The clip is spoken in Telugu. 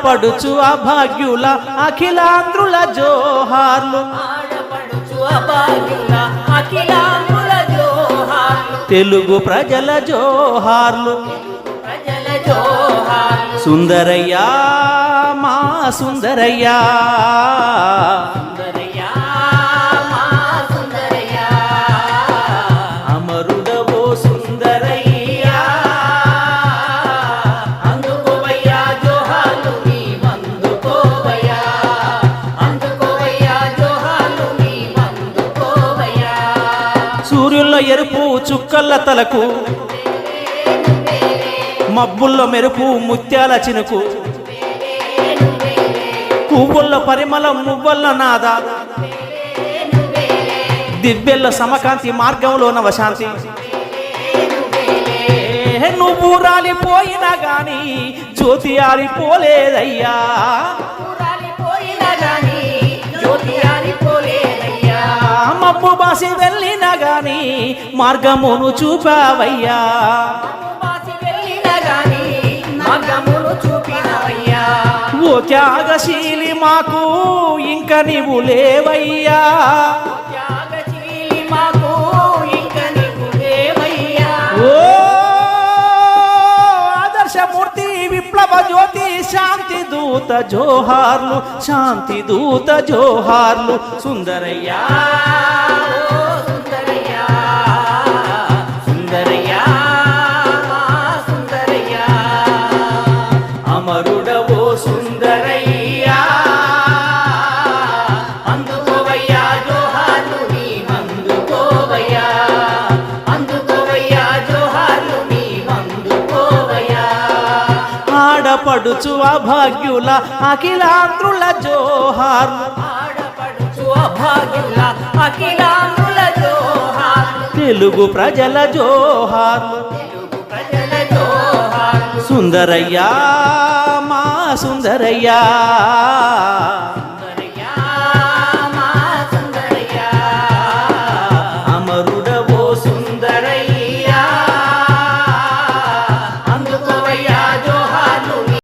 ఆడపడుచు అభాగ్యుల అఖిలాంధ్రుల జోహార్లు. తెలుగు ప్రజల జోహార్లు. సుందరయ్యా మా సుందరయ్య. సూర్యుల్లో ఎరుపు చుక్కల్ల తలకు మబ్బుల్లో మెరుపు ముత్యాల చినుకు పువ్వుల్లో పరిమళం మువ్వల్ల నాద దివ్యల్ల సమకాంతి మార్గంలో నవశాంతి. ఏ నువ్వు రాలిపోయినా గాని జ్యోతి ఆరిపోలేదయ్యా. బాసి వెళ్ళినా గాని మార్గమును చూపావయ్యా. ఓ త్యాగశీలి మాకు ఇంక నీవు లేవయ్యా. ఓ ఆదర్శమూర్తి విప్లవ జ్యోతి శాంతి దూత జోహార్లు శాంతి దూత జోహార్లు సుందరయ్యా ఆడపడుచు అభాగ్యుల అఖిలాంధ్రుల జోహార్లు ఆడపడుచు అభాగ్యుల అఖిలాంగుల జోహార్లు తెలుగు ప్రజల తెలుగు ప్రజల జోహార్లు సుందరయ్యా మా సుందరయ్యా.